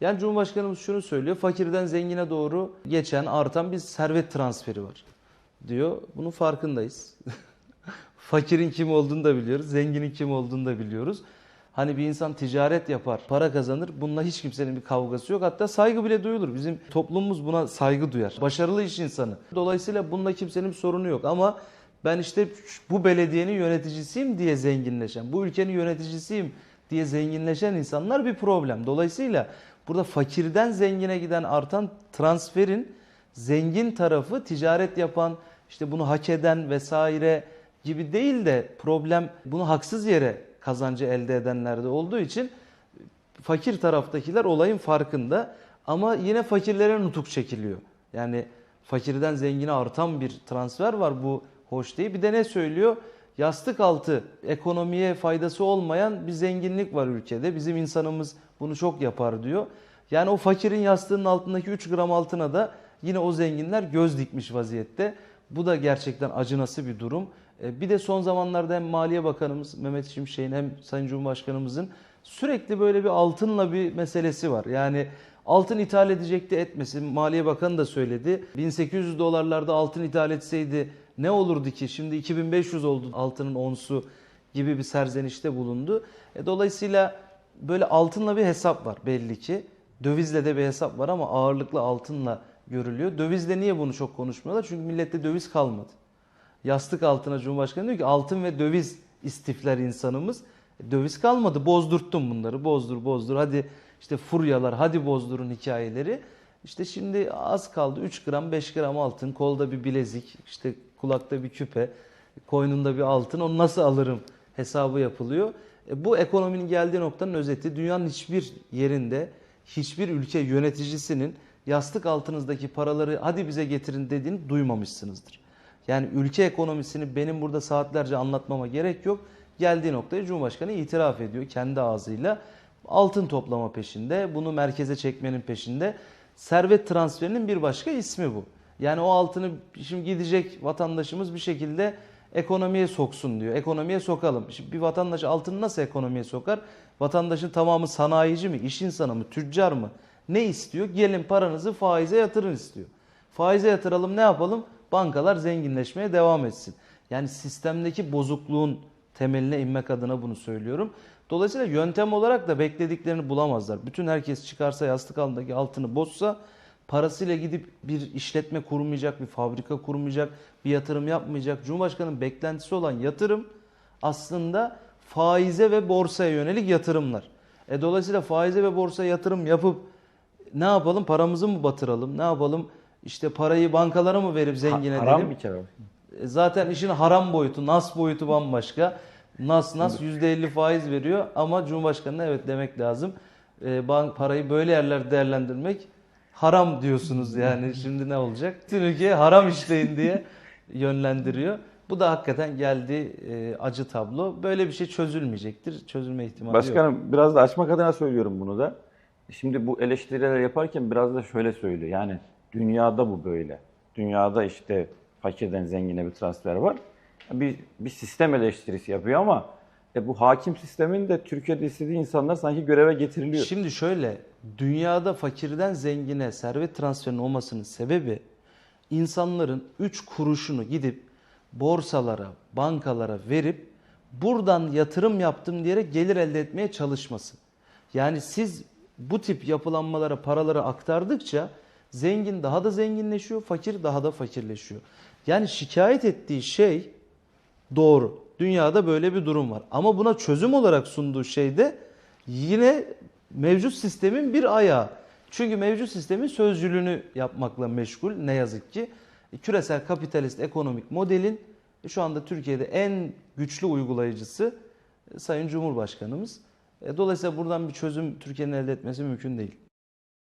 Yani Cumhurbaşkanımız şunu söylüyor. Fakirden zengine doğru geçen, artan bir servet transferi var diyor. Bunun farkındayız. Fakirin kim olduğunu da biliyoruz. Zenginin kim olduğunu da biliyoruz. Hani bir insan ticaret yapar, para kazanır. Bununla hiç kimsenin bir kavgası yok. Hatta saygı bile duyulur. Bizim toplumumuz buna saygı duyar. Başarılı iş insanı. Dolayısıyla bununla kimsenin bir sorunu yok. Ama ben işte bu belediyenin yöneticisiyim diye zenginleşen, bu ülkenin yöneticisiyim diye zenginleşen insanlar bir problem. Dolayısıyla burada fakirden zengine giden artan transferin zengin tarafı ticaret yapan, işte bunu hak eden vesaire gibi değil de problem bunu haksız yere kazancı elde edenlerde olduğu için fakir taraftakiler olayın farkında ama yine fakirlere nutuk çekiliyor. Yani fakirden zengine artan bir transfer var bu hoş değil. Bir de ne söylüyor? Yastık altı ekonomiye faydası olmayan bir zenginlik var ülkede. Bizim insanımız bunu çok yapar diyor. Yani o fakirin yastığının altındaki 3 gram altına da yine o zenginler göz dikmiş vaziyette. Bu da gerçekten acınası bir durum. E, Bir de son zamanlarda hem Maliye Bakanımız Mehmet Şimşek'in hem Sayın Cumhurbaşkanımızın sürekli böyle bir altınla bir meselesi var. Yani altın ithal edecekti etmesin. Maliye Bakanı da söyledi. 1800 dolarlarda altın ithal etseydi ne olurdu ki? Şimdi 2500 oldu altının onsu gibi bir serzenişte bulundu. E, dolayısıyla böyle altınla bir hesap var belli ki. Dövizle de bir hesap var ama ağırlıklı altınla görülüyor. Dövizle niye bunu çok konuşmuyorlar? Çünkü millette döviz kalmadı. Yastık altına Cumhurbaşkanı diyor ki altın ve döviz istifler insanımız. E, Döviz kalmadı. Bozdurttum bunları. Bozdur bozdur. Hadi işte furyalar hadi bozdurun hikayeleri. İşte şimdi az kaldı. 3 gram 5 gram altın. Kolda bir bilezik. işte kulakta bir küpe. Koynunda bir altın. Onu nasıl alırım hesabı yapılıyor. E, bu ekonominin geldiği noktanın özeti. Dünyanın hiçbir yerinde hiçbir ülke yöneticisinin yastık altınızdaki paraları hadi bize getirin dediğini duymamışsınızdır. Yani ülke ekonomisini benim burada saatlerce anlatmama gerek yok. Geldiği noktaya Cumhurbaşkanı itiraf ediyor kendi ağzıyla. Altın toplama peşinde, bunu merkeze çekmenin peşinde. Servet transferinin bir başka ismi bu. Yani o altını şimdi gidecek vatandaşımız bir şekilde ekonomiye soksun diyor. Ekonomiye sokalım. Şimdi bir vatandaş altını nasıl ekonomiye sokar? Vatandaşın tamamı sanayici mi, iş insanı mı, tüccar mı? Ne istiyor? Gelin paranızı faize yatırın istiyor. Faize yatıralım ne yapalım? Bankalar zenginleşmeye devam etsin. Yani sistemdeki bozukluğun temeline inmek adına bunu söylüyorum. Dolayısıyla yöntem olarak da beklediklerini bulamazlar. Bütün herkes çıkarsa yastık altındaki altını bozsa parasıyla gidip bir işletme kurmayacak, bir fabrika kurmayacak, bir yatırım yapmayacak. Cumhurbaşkanının beklentisi olan yatırım aslında faize ve borsaya yönelik yatırımlar. E dolayısıyla faize ve borsaya yatırım yapıp ne yapalım? Paramızı mı batıralım? Ne yapalım? İşte parayı bankalara mı verip zengin Ha- edelim? Haram bir kere. E, Zaten işin haram boyutu, nas boyutu bambaşka. Nas nas %50 faiz veriyor ama Cumhurbaşkanı'na evet demek lazım. E, bank parayı böyle yerlerde değerlendirmek haram diyorsunuz yani şimdi ne olacak? Ülkeye haram işleyin diye yönlendiriyor. Bu da hakikaten geldi e, acı tablo. Böyle bir şey çözülmeyecektir. Çözülme ihtimali yok. Başkanım biraz da açmak adına söylüyorum bunu da. Şimdi bu eleştiriler yaparken biraz da şöyle söylüyor. Yani dünyada bu böyle. Dünyada işte fakirden zengine bir transfer var. Bir, bir sistem eleştirisi yapıyor ama e, bu hakim sistemin de Türkiye'de istediği insanlar sanki göreve getiriliyor. Şimdi şöyle, dünyada fakirden zengine servet transferinin olmasının sebebi insanların 3 kuruşunu gidip borsalara, bankalara verip buradan yatırım yaptım diyerek gelir elde etmeye çalışması. Yani siz bu tip yapılanmalara paraları aktardıkça zengin daha da zenginleşiyor, fakir daha da fakirleşiyor. Yani şikayet ettiği şey Doğru. Dünyada böyle bir durum var. Ama buna çözüm olarak sunduğu şey de yine mevcut sistemin bir ayağı. Çünkü mevcut sistemin sözcülüğünü yapmakla meşgul ne yazık ki. E, Küresel kapitalist ekonomik modelin şu anda Türkiye'de en güçlü uygulayıcısı e, Sayın Cumhurbaşkanımız. E, Dolayısıyla buradan bir çözüm Türkiye'nin elde etmesi mümkün değil.